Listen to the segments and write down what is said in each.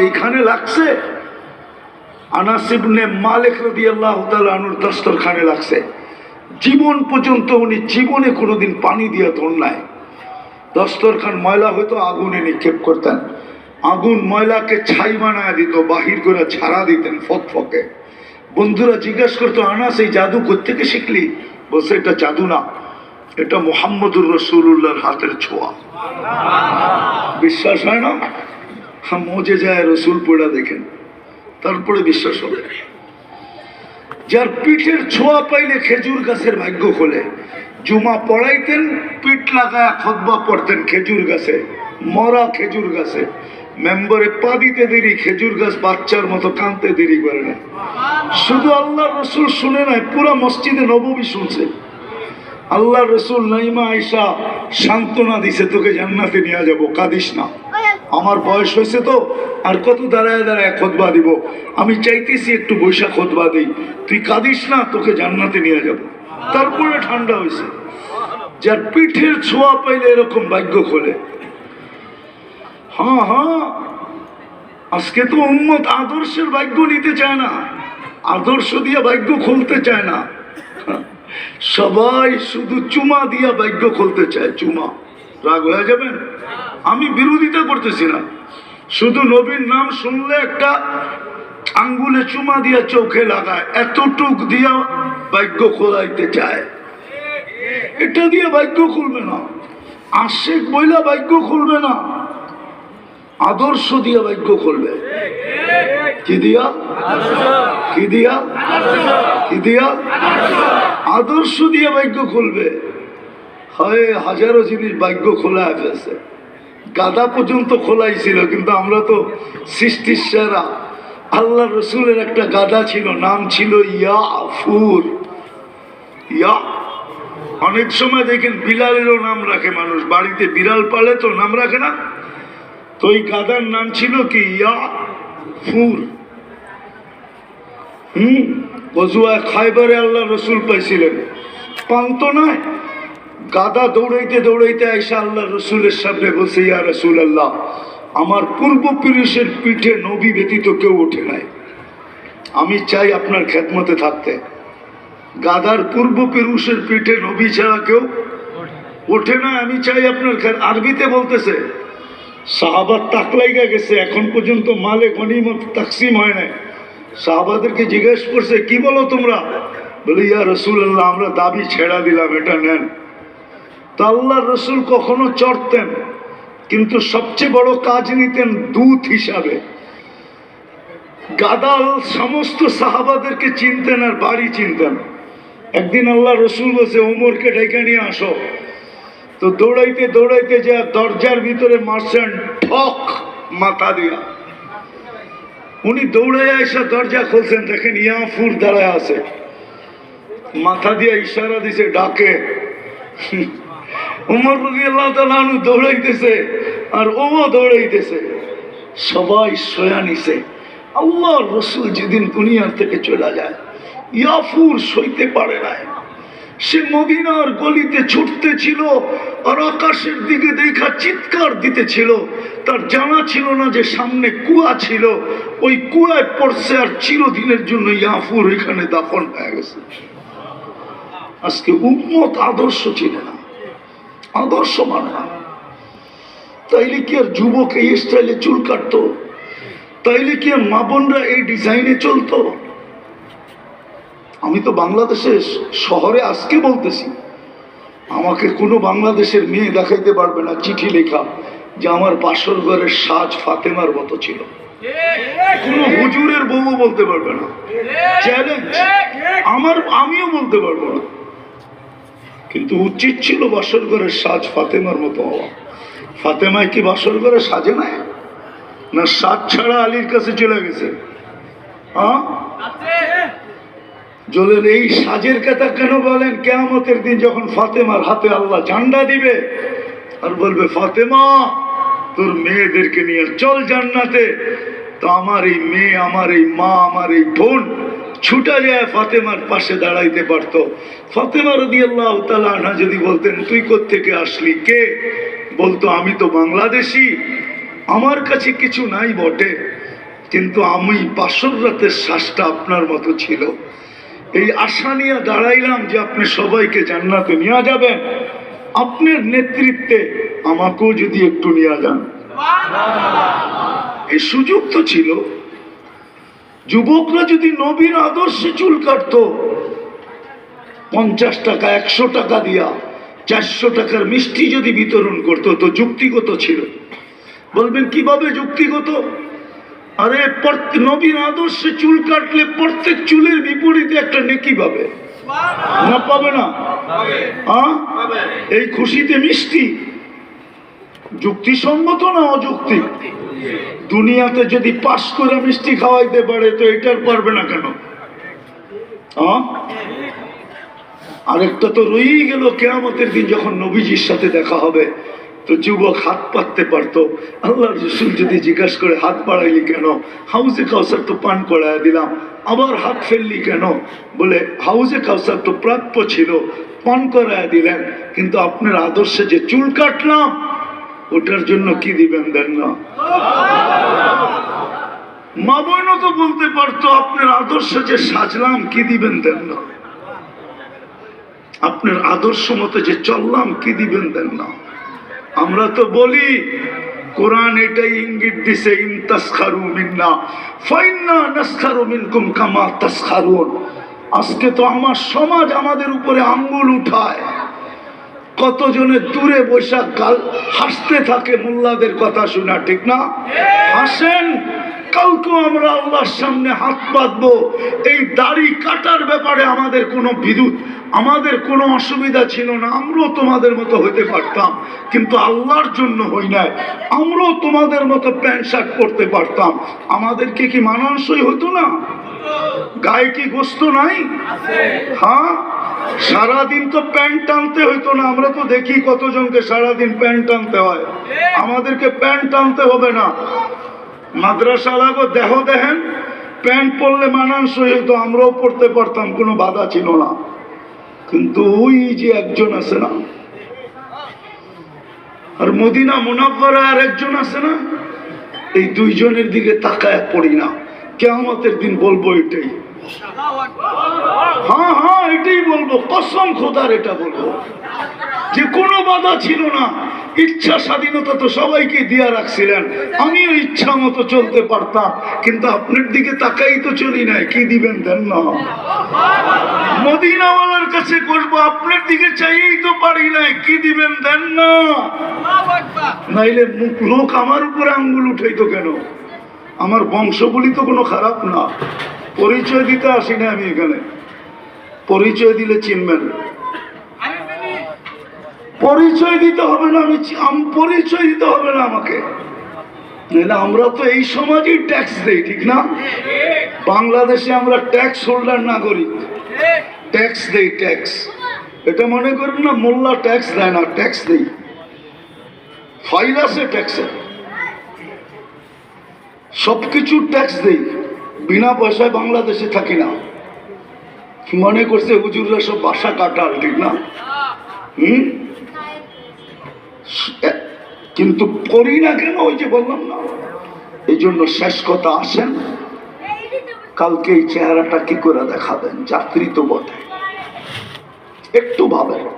যেখানে লাগছে আনাসিবনে মালিক রদি আল্লাহ আনুর দস্তরখানে লাগছে। জীবন পর্যন্ত উনি জীবনে কোনোদিন পানি দিয়ে ধর নাই। দস্তরখান ময়লা হয়তো আগুনে নিক্ষেপ করতেন। আগুন ময়লাকে ছাই বানায় দিত, বাহির করে ছাড়া দিতেন ফকফকে। বন্ধুরা জিজ্ঞেস করতো, আনাস, এই জাদু কোথেকে শিখলি? বলছে, এটা জাদু না, এটা মোহাম্মদুর রসুল্লাহর হাতের ছোঁয়া। বিশ্বাস হয় না? মজে যায়, রসুল পড়া দেখেন। তারপরে বিশ্বাস হবে। যার পিঠের ছোঁয়া পাইলে খেজুর গাছের ভাগ্য খোলে। জুমা পড়াইতেন, পিঠ লাগায় খতবা পড়তেন খেজুর গাছে, মরা খেজুর গাছে। মেম্বারে পা দিতে দেরি, খেজুর গাছ বাচ্চার মতো কাঁদতে দেরি করে না। শুধু আল্লাহ রসুল শুনে নাই, পুরা মসজিদে নবমী শুনছে। আল্লাহ রসুল নাইমা আইসা সান্ত্বনা দিছে, তোকে জান্নাতে নিয়ে যাব, কাঁদিস না। আমার বয়স হয়েছে তো, আর কত দাঁড়ায় দাঁড়ায় খোদবা দিব। আমি চাইতেছি একটু বৈশাখ খোদবা দিই। তুই কাঁদিস না, তোকে জান্নাতে নিয়ে যাব। তারপরে ঠান্ডা হয়েছে। যার পিঠের ছোঁয়া পাইলে এরকম ভাগ্য খোলে। হ্যাঁ হ্যাঁ। আজকে তো উন্মত আদর্শের ভাগ্য নিতে চায় না। আদর্শ দিয়ে ভাগ্য খুলতে চায় না। সবাই শুধু চুমা দিয়া ভাগ্য খুলতে চায়, চুমা। রাগ হয়ে যাবেন আমি বিরোধিতা করতেছি না। শুধু নবীর নাম শুনলে একটা আঙ্গুলে চুমা দিয়া চোখে লাগায়, এতটুক দিয়া ভাগ্য খোলাইতে চায়। এটা দিয়ে ভাগ্য খুলবে না। আশেক বইলা ভাগ্য খুলবে না। আদর্শ দিয়া ভাগ্য খুলবে। কি দিয়া? কি দিয়া? কি দিয়া? আদর্শ দিয়ে ভাগ্য খুলবে। হয়, হাজারো জিনিস ভাগ্য খোলা ফেলছে গাদা পর্যন্ত খোলাই ছিল কিন্তু আমরা তো সৃষ্টির সেরা। আল্লাহ রসুলের একটা গাদা ছিল, নাম ছিল ইয়া ফুর ইয়া। অনেক সময় দেখেন বিড়ালেরও নাম রাখে মানুষ, বাড়িতে বিড়াল পালে তো নাম রাখে না। তো ওই গাদার নাম ছিল কি? ইয়া ফুর হুম? বজুয়া খাইবারে আল্লাহ রসুল পাইছিলেন। পান্ত নয় গাদা দৌড়াইতে দৌড়াইতে আইসা আল্লাহ রসুলের সামনে বসে ইয়া রসুল আল্লাহ আমার পূর্বপুরুষের পিঠে নবী ব্যতীত কেউ ওঠে নাই। আমি চাই আপনার খেদমতে থাকতে। গাদার পূর্বপুরুষের পিঠে নবী ছাড়া কেউ ওঠে না। আমি চাই আপনার আরবিতে বলতেছে সাহাবার তাকলাইগা গেছে, এখন পর্যন্ত মালে গনিমত তাকসিম হয় নাই। সাহাবাদেরকে জিজ্ঞেস করছে, কি বলো তোমরা? বলে, ইয়া রসুল আল্লাহ আমরা দাবি ছেড়া দিলাম, এটা নেন। তো আল্লাহ রসুল কখনো চড়তেন, কিন্তু সবচেয়ে বড় কাজ নিতেন দূত হিসাবে। গাদাল সমস্ত সাহাবাদেরকে চিনতেন আর বাড়ি চিনতেন। একদিন আল্লাহ রসুল বসে ওমরকে ডেকে নিয়ে আসো। তো দৌড়াইতে দৌড়াইতে যা দরজার ভিতরে মারছেন, ঠক মাথা দিয়া। উনি দৌড়ে এসে দরজা খুলছেন, দেখেন ইয়াফুর দাঁড়ায় আছে। মাথা দিয়ে ইশারা দিছে, ডাকে। উমর রবি আল্লাহ তালু দৌড়াইতেছে আর ওমো দৌড়াইতেছে। সবাই সয়া নিছে। আল্লাহ রসুল যেদিন দুনিয়ার থেকে চলে যায় ইয়াফুর সইতে পারে নাই। সে মদিনার গলিতে ছুটতে ছিল আর আকাশের দিকে দেখা চিৎকার দিতেছিল। তার জানা ছিল না যে সামনে কুয়া ছিল। ওই কুয়ায় পড়ছে আর চিরদিনের জন্য ইয়াফুর এখানে দাফন হয়ে গেছে। আজকে উন্মত আদর্শ ছিল না। আদর্শ মানে তাইলে কি আর যুবক এই স্টাইলে চুল কাটতো তাইলে কি আর মা বোনরা এই ডিজাইনে চলতো আমি তো বাংলাদেশের শহরে আজকে বলতেছি আমাকে কোনো বাংলাদেশের মেয়ে দেখাইতে পারবে না চিঠি লেখা যে আমার বাসর ঘরের সাজ ফাতেমার মতো ছিল কোনো হুজুরের বউ বলতে পারবে না চ্যালেঞ্জ আমার আমিও বলতে পারব না কিন্তু উচিত ছিল বাসর ঘরের সাজ ফাতেমার মতো হওয়া। ফাতেমায় কি বাসর ঘরে সাজে নাই? না সাজ ছাড়া আলীর কাছে চলে গেছে? হ্যাঁ? জলের এই সাজের কথা কেন বলেন? কেয়ামতের দিন যখন ফাতেমার হাতে আল্লাহ ঝান্ডা দিবে, আর বলবে, ফাতেমা, তোর মেয়েদেরকে নিয়ে চল জান্নাতে। তো আমার এই মেয়ে, আমার এই মা, আমার এই বোন ছুটা যায় ফাতেমার পাশে দাঁড়াইতে পারতো। ফাতেমা রদি আল্লাহ তালা যদি বলতেন তুই থেকে আসলি? কে? বলতো আমি তো বাংলাদেশি। আমার কাছে কিছু নাই বটে। কিন্তু আমি বাসর রাতের শ্বাসটা আপনার মতো ছিল। এই আশা নিয়ে দাঁড়াইলাম যে আপনি সবাইকে জান্নাতে নিয়ে যাবেন। আপনার নেতৃত্বে আমাকেও যদি একটু নিয়ে যান। এই সুযোগ তো ছিল। যুবকরা যদি নবীর আদর্শে চুল কাটতো পঞ্চাশ টাকা একশো টাকা দিয়া চারশো টাকার মিষ্টি যদি বিতরণ করতো তো যুক্তিগত ছিল। বলবেন কীভাবে যুক্তিগত? আরে নবীর আদর্শে চুল কাটলে প্রত্যেক চুলের বিপরীতে একটা নেকি পাবে। না পাবে না? এই খুশিতে মিষ্টি। যুক্তিসঙ্গত না অযুক্তি দুনিয়াতে যদি পাশ করে মিষ্টি খাওয়াইতে পারে, তো এটার পারবে না কেন? আরেকটা তো রয়েই গেল, কেয়ামতের দিন যখন নবীজির সাথে দেখা হবে, তো যুবক হাত পাততে পারতো। আল্লাহ রসুল যদি জিজ্ঞাসা করে, হাত বাড়াইলি কেন? হাউজে কাউসার তো পান করায় দিলাম, আবার হাত ফেললি কেন? বলে, হাউজে কাউসার তো প্রাপ্য ছিল, পান করায় দিলেন, কিন্তু আপনার আদর্শে যে চুল কাটলাম ওটার জন্য কি দিবেন দেন না? মা বোনও তো বলতে পারতো, আপনার আদর্শ যে সাজলাম, কি দিবেন দেন না? আপনার আদর্শ মতো যে চললাম, কি দিবেন দেন না? আমরা তো বলি, কোরআন এটাই ইঙ্গিত দিছে আজকে তো আমার সমাজ আমাদের উপরে আঙ্গুল উঠায়। কতজনে দূরে বৈশাখ কাল হাসতে থাকে মোল্লাদের কথা শোনা ঠিক না? হাসেন কালকেও আমরা আল্লাহর সামনে হাত পাতবো এই দাড়ি কাটার ব্যাপারে আমাদের কোনো বিদ্যুৎ আমাদের কোনো অসুবিধা ছিল না আমরাও তোমাদের মতো হইতে পারতাম কিন্তু আল্লাহর জন্য হই নাই আমরাও তোমাদের মতো প্যান্ট শার্ট পরতে পারতাম আমাদেরকে কি মানানসই হতো না? গায়ে কি গোস্ত নাই? হ্যাঁ? সারাদিন তো প্যান্ট টানতে হইতো না, আমরা তো দেখি কতজনকে সারাদিন প্যান্ট টানতে হয়। আমাদেরকে প্যান্ট টানতে হবে না। মাদ্রাসা লাগো দেহ দেখেন, প্যান্ট পরলে মানানসই হইতো, আমরাও পড়তে পারতাম, কোনো বাধা ছিল না। কিন্তু ওই যে একজন আছে না, আর মদিনা মুনাফারা আর একজন আছে না, এই দুইজনের দিকে তাকায় পড়ি না। কেমতের দিন বলব এটাই। হ্যাঁ হ্যাঁ এটাই বলব। কসম খোদার এটা বলব। যে কোনো বাধা ছিল না। ইচ্ছা স্বাধীনতা তো সবাইকে দিয়া রাখছিলেন। আমিও ইচ্ছা মতো চলতে পারতাম, কিন্তু আপনার দিকে তাকাই তো চলি নাই। কি দিবেন দেন না। মদিনাওয়ালার কাছে করব আপনার দিকে চাইয়েই তো পারি নাই। কি দিবেন দেন না। নাইলে লোক আমার উপরে আঙ্গুল উঠাইতো কেন? আমার বংশগুলি তো কোনো খারাপ না। পরিচয় দিতে আসি না আমি এখানে। পরিচয় দিলে চিনবেন। পরিচয় দিতে হবে না, আমি পরিচয় দিতে হবে না আমাকে। আমরা তো এই সমাজেই ট্যাক্স দেই, ঠিক না? বাংলাদেশে আমরা ট্যাক্স হোল্ডার নাগরিক। ট্যাক্স দেই ট্যাক্স এটা মনে করুন না, মোল্লা ট্যাক্স দেয় না ট্যাক্স দেই। ফাইল আছে ট্যাক্সের সব কিছুর ট্যাক্স দেই। বিনা পয়সায় বাংলাদেশে থাকি না। মনে করছে হুজুররা সব বাসা কাটাল ঠিক না? হুম? কিন্তু করি না কেন ওই যে বললাম না? এই জন্য শেষ কথা আসেন। কালকে এই চেহারাটা কি করে দেখাবেন? যাত্রী তো বটে। একটু ভাবেন।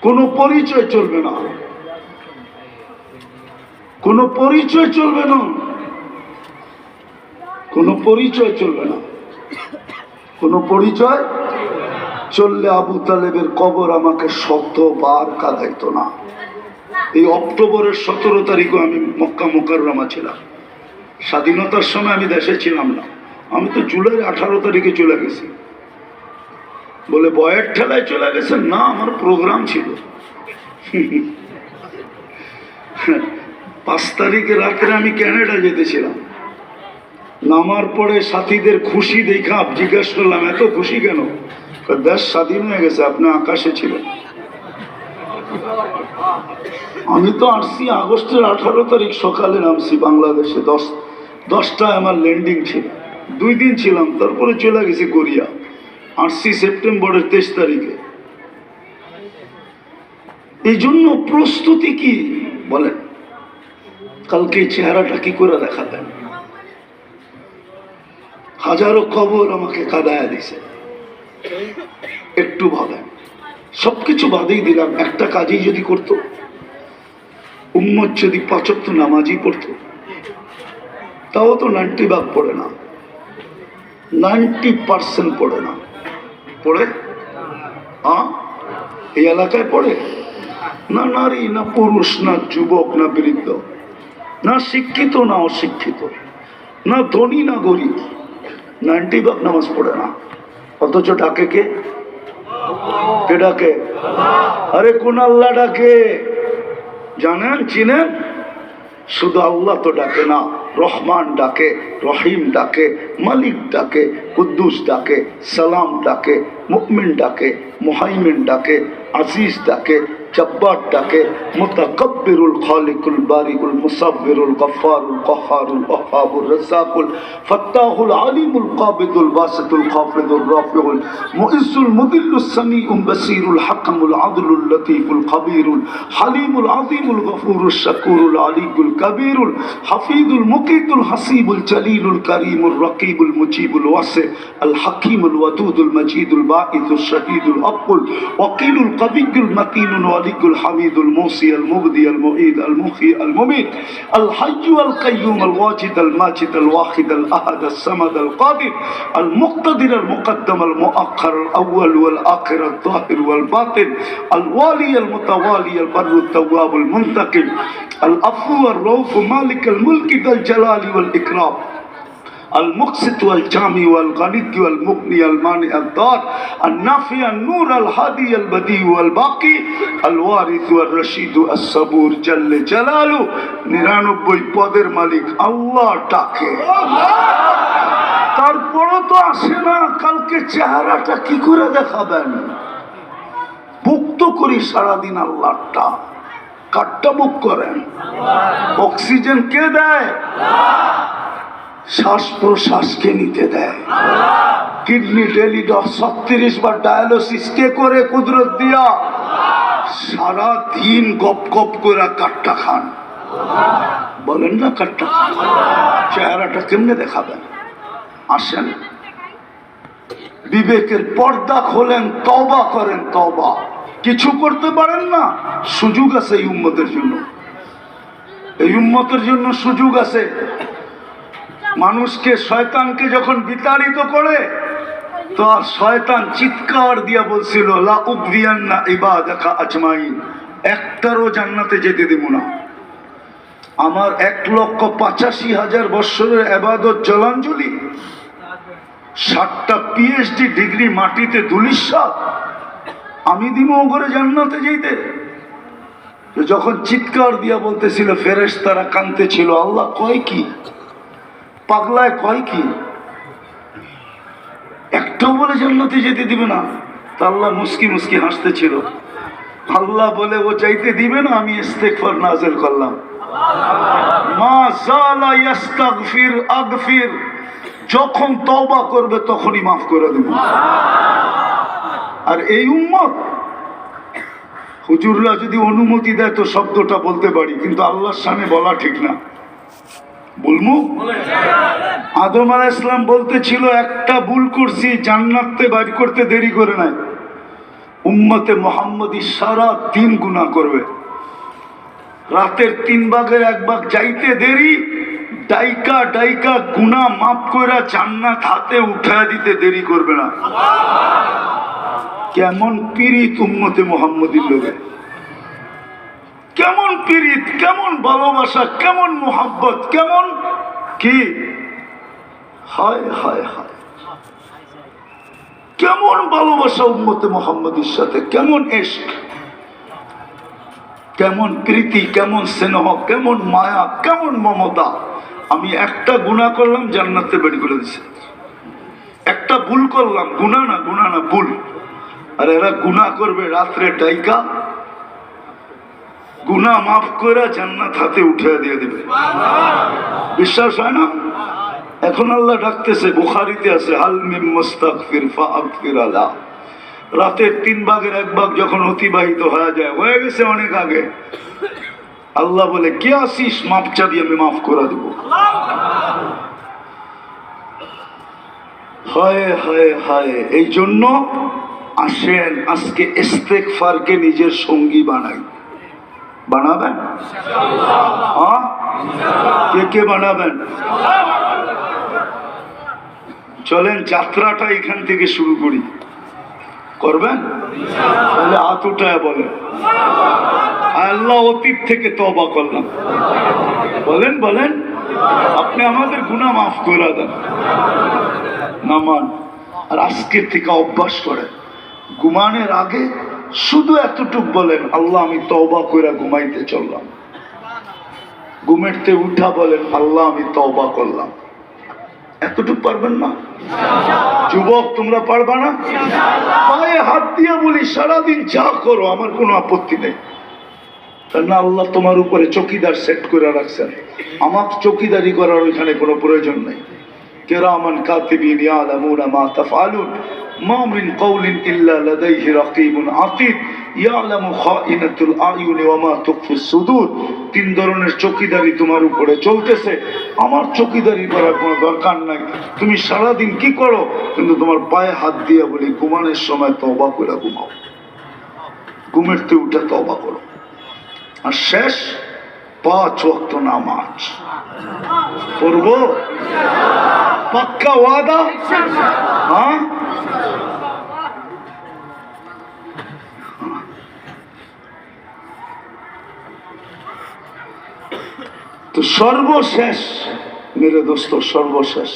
কোনো পরিচয় চলবে না। কোনো পরিচয় চলবে না। কোনো পরিচয় চলবে না। কোনো পরিচয় চললে আবু তালেবের কবর আমাকে শতবার কাঁদাইতো না। এই অক্টোবরের সতেরো তারিখও আমি মক্কা মোকাররমা ছিলাম। স্বাধীনতার সময় আমি দেশে ছিলাম না। আমি তো জুলাই আঠারো তারিখে চলে গেছি। বলে বয়ের ঠেলায় চলে গেছেন না, আমার প্রোগ্রাম ছিল। পাঁচ তারিখে রাত্রে আমি ক্যানাডা যেতেছিলাম নামার পরে সাথীদের খুশি দেখা জিজ্ঞেস করলাম, এত খুশি কেন? দেশ স্বাধীন হয়ে গেছে, আপনি আকাশে ছিলেন। আমি তো আসছি আগস্টের আঠারো তারিখ সকালে নামছি বাংলাদেশে, দশ, দশটায় আমার ল্যান্ডিং ছিল। দুই দিন ছিলাম, তারপরে চলে গেছি কোরিয়া। আসছি সেপ্টেম্বরের তেইশ তারিখে। এই জন্য প্রস্তুতি কি? বলেন। কালকে চেহারাটা কি করে দেখাবেন হাজারো খবর আমাকে কাদায়া দিছে। একটু ভাবেন, সবকিছু বাদেই দিলাম, একটা কাজেই যদি করতো, উম্মত যদি পাচক্ত নামাজই পড়তো, তাও তো নাইনটি ভাগ পড়ে না, নাইনটি পার্সেন্ট পড়ে না। পড়ে? হ্যাঁ এই এলাকায় পড়ে? না নারী, না পুরুষ, না যুবক, না বৃদ্ধ, না শিক্ষিত, না অশিক্ষিত, না ধনী, না গরিব। নাইনটি ভাগ নামাজ পড়ে না। অথচ ডাকে কে? কে ডাকে? আরে কোন আল্লাহ ডাকে? জানেন, চিনেন? শুধু আল্লাহ তো ডাকে না, রহমান ডাকে, রহিম ডাকে, মালিক ডাকে, কুদ্দুস ডাকে, সালাম ডাকে মুকমিন ডাকে, মুহাইমিন ডাকে, আজিজ ডাকে জব্বার ডাকে, মুতাকব্বিরুল খালিকুল বারিকুল মুসাব্বিরুল গফফারুল কহারুল ওয়াহাবুর রাজ্জাকুল ফাত্তাহুল আলিমুল কাবিদুল বাসিতুল খাফিদুল রাফিউল মুইসুল মুদিল্লুস সামিউল বাসিরুল হাকামুল আদলুল লতীফুল খবীরুল হালিমুল আযীমুল গফুরুশ শাকুরুল আলিকুল কবীরুল হাফিজুল মুকিতুল হাসিবুল জলিলুল করিমুল রকিবুল মুজিবুল ওয়াসি আল হাকিমুল ওয়াদুদুল মজিদুল বাঈসুল শহীদুল আকুল ওয়াকিলুল কবিয়ুল মতিনুল الملك الحميد الموصي المبدي المعيد المخي المميت الحي القيوم الواجد الماجد الواحد الأحد السمد القادر المقتدر المقدم المؤخر الأول والآخر الظاهر والباطن الوالي المتوالي البر التواب المنتقم الأفو الروف مالك الملك ذا الجلال والإكرام المقسط والجامع والغني والمغني المانع الدار النافع النور الهادي البديع والباقي الوارث والرشيد الصبور جل جلاله নিরানব্বই পদের মালিক আল্লাহ ডাকে তারপরও তো আসে না কালকে চেহারাটা কি করে দেখাবেন বুক তো করি সারাদিন আল্লাহটা কাঠটা বুক করেন অক্সিজেন কে দেয় শ্বাস প্রশ্বাসকে নিতে দেয়। কিডনি ডেলি ছত্রিশ বার ডায়ালিসিস কে করে কুদরত দিয়া? সারা দিন গপ গপ করে কাটটা খান। বলেন না কাটটা চেহারাটা কেমনে দেখাবেন? আসেন। বিবেকের পর্দা খোলেন তবা করেন তবা কিছু করতে পারেন না, সুযোগ আছে এই উম্মতের জন্য। এই উম্মতের জন্য সুযোগ আছে। মানুষকে শয়তানকে যখন বিতাড়িত করে, তো আর শয়তান চিৎকার দিয়া বলছিল, লা উকদিয়ান্না ইবাদাকা আজমাইন, একটারও জান্নাতে যেতে দেব না। আমার এক লক্ষ পঁচাশি হাজার বৎসরের আবাদত জলাঞ্জলি, ষাটটা পিএইচডি ডিগ্রি মাটিতে দুলিশ্বাস আমি দিব করে জান্নাতে যেতে। যখন চিৎকার দিয়া বলতেছিল ফেরেস তারা কানতে ছিল আল্লাহ কয় কি? পাগলায় কয় কি? একটাও বলে জান্নাতে যেতে দিবে না। তা আল্লাহ মুস্কি মুস্কি হাসতেছিল। আল্লাহ বলে, ও চাইতে দিবে না, আমি ইস্তেকফার নাজেল করলাম। যখন তওবা করবে তখনই মাফ করে দেব। আর এই উম্মত, হুজুররা যদি অনুমতি দেয়, তো শব্দটা বলতে পারি, কিন্তু আল্লাহর সামনে বলা ঠিক না। আদম আলাহ ইসলাম বলতেছিল, একটা ভুল করছি, জান্নাতে বাইর করতে দেরি করে নাই। উম্মতে মোহাম্মদী সারা দিন গুণা করবে। রাতের তিন ভাগের এক ভাগ যাইতে দেরি, ডাইকা ডাইকা গুণা মাফ কইরা জান্নাত হাতে উঠা দিতে দেরি করবে না। কেমন পিরিত উম্মতে মোহাম্মদীর লোকে কেমন পীড়িত কেমন ভালোবাসা, কেমন মোহাব্বত, কেমন কি? হায় হায় হায়। কেমন ভালোবাসা উম্মতে মোহাম্মদের সাথে, কেমন এশক কেমন প্রীতি, কেমন স্নেহ, কেমন মায়া, কেমন মমতা। আমি একটা গুণা করলাম জান্নাতে বের করে দিছে। একটা ভুল করলাম গুণা না গুণা না, ভুল। আর এরা গুণা করবে, রাত্রে ডাইকা গুণা মাফ করে জান্নাত হাতে উঠে দিয়ে দেবে। বিশ্বাস হয় না? এখন আল্লাহ ডাকতেছে, বুখারিতে আছে হালমিম মুস্তাগফির ফাগফির আলা। রাতের তিন ভাগের এক ভাগ যখন অতিবাহিত হয়ে যায়, হয়ে গেছে অনেক আগে। আল্লাহ বলে, কে আসিস মাপ চাবি আমি মাফ করে দেব। হায় হায় হায়, এই জন্য আসেন, আজকে ইস্তেকফারকে নিজের সঙ্গী বানাই। বানাবেন? হ্যাঁ? কে কে বানাবেন? চলেন যাত্রাটা এখান থেকে শুরু করি। করবেন? তাহলে হাত বলেন। আল্লাহ অতীত থেকে তবা করলাম। বলেন বলেন। আপনি আমাদের গুণা মাফ করে দেন। নামান, আর আজকের থেকে অভ্যাস করেন। ঘুমানোর আগে শুধু এতটুক বলেন, আল্লাহ, আমি তওবা করে ঘুমাইতে চললাম। ঘুমেরতে উঠা বলেন, আল্লাহ, আমি তওবা করলাম। এতটুক পারবেন না? যুবক, তোমরা পারবা না? পায়ে হাত দিয়ে বলি, সারাদিন যা করো, আমার কোনো আপত্তি নেই। কারণ আল্লাহ তোমার উপরে চকিদার সেট করে রাখছেন। আমার চকিদারি করার ওইখানে কোনো প্রয়োজন নেই। কাতিবিন ইয়ালামুনা মা তাফআলুন মা মিন কওলিন ইল্লা লাদাইহি রাকিবুন আতীদ ইয়ালামু খাইনাতুল আয়ুনি ওয়া মা তুখফিস সুদূর তিন ধরনের চকিদারি তোমার উপরে চলতেছে। আমার চকিদারি করার কোনো দরকার নাই। তুমি সারাদিন কি করো? কিন্তু তোমার পায়ে হাত দিয়ে বলি, ঘুমানোর সময় তওবা করে ঘুমাও। ঘুমেরতে উঠে তওবা করো। আর শেষ, পাঁচ ওয়াক্ত নামাজ। পড়ব পাক্কা ওয়াদা হ্যাঁ তো সর্বশেষ মেরে দোস্ত সর্বশেষ